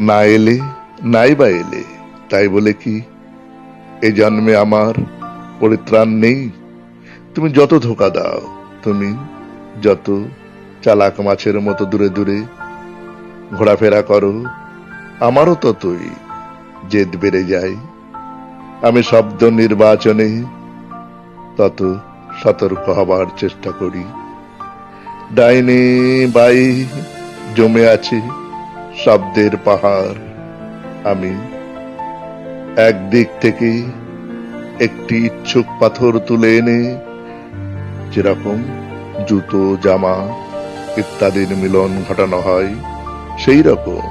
না এলে, নাই বা এলে, তাই বলে কি? এ জন্মে আমার পরিত্রাণ নেই। তুমি যত ধোকা দাও, তুমি যত চালাক মাছের মতো দূরে দূরে ঘোরাফেরা করো, আমারও ততই জেদ বেড়ে যায়। আমি শব্দ নির্বাচনে তত সতর্ক হবার চেষ্টা করি। ডাইনে বাই, জমে আছে শব্দের পাহাড়। আমি একদিক থেকে একটি ইচ্ছুক পাথর তুলে এনে যেরকম জুতো, জামা ইত্যাদির মিলন ঘটানো হয় সেই রকম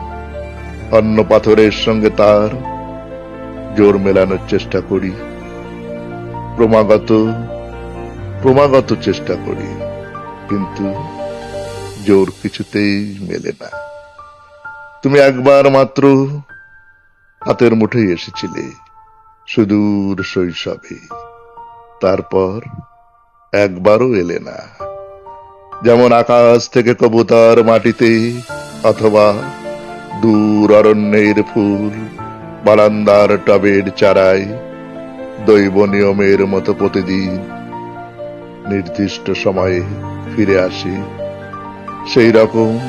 অন্য পাথরের সঙ্গে তার জোর মেলানোর চেষ্টা করি। ক্রমাগত ক্রমাগত চেষ্টা করি। কিন্তু জোর কিছুতেই মেলে না। তুমি একবার মাত্র হাতের মুঠোয় এসেছিলে সুদূর শৈশবে। তারপর একবারও এলে না। যেমন আকাশ থেকে কবুতর মাটিতে অথবা দূর অরণ্যের ফুল বারান্দার টবের চারায় দৈব নিয়মের মতো প্রতিদিন নির্দিষ্ট সময়ে ফিরে আসি। সেই রকম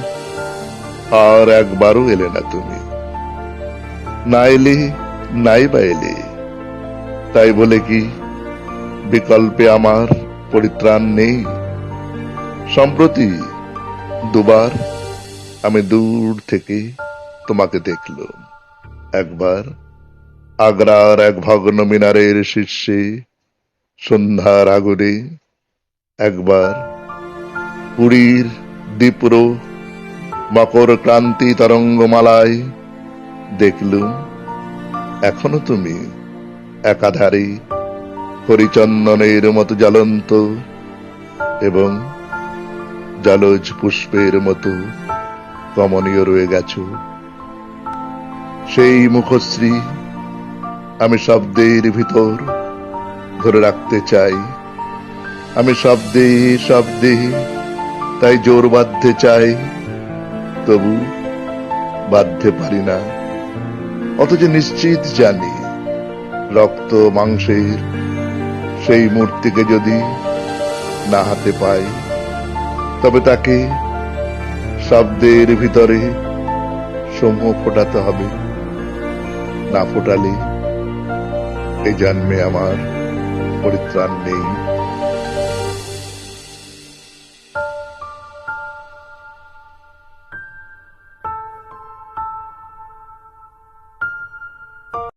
আর একবারও এলে না তুমি। না এলে, নাই বা এলে। তাই বলে কি, বিকল্পে আমার পরিত্রাণ নেই? সম্প্রতি দুবার আমি দূর থেকে তোমাকে দেখলাম। একবার আগ্রার এক ভগ্ন মিনারের শীর্ষে সন্ধ্যার আগুনে, একবার পুরীর দীপুর মকর ক্রান্তি তরঙ্গমালায়। দেখলুম এখনও তুমি একাধারে হরিচন্দনের মতো জ্বলন্ত এবং জলজ পুষ্পের মতো কমনীয় রয়ে গেছ। সেই মুখশ্রী আমি শব্দের ভিতর ধরে রাখতে চাই। আমি শব্দে শব্দে তাই জোর বাঁধতে চাই, তবু বাঁধতে পারি না। অথচ নিশ্চিত জানি, রক্ত, মাংসের সেই মূর্তিকে যদি না হাতে পাই, তবে তাকে শব্দের ভিতরে সমূহ ফোটাতে হবে। না ফোটালে এই জন্মে আমার পরিত্রাণ নেই।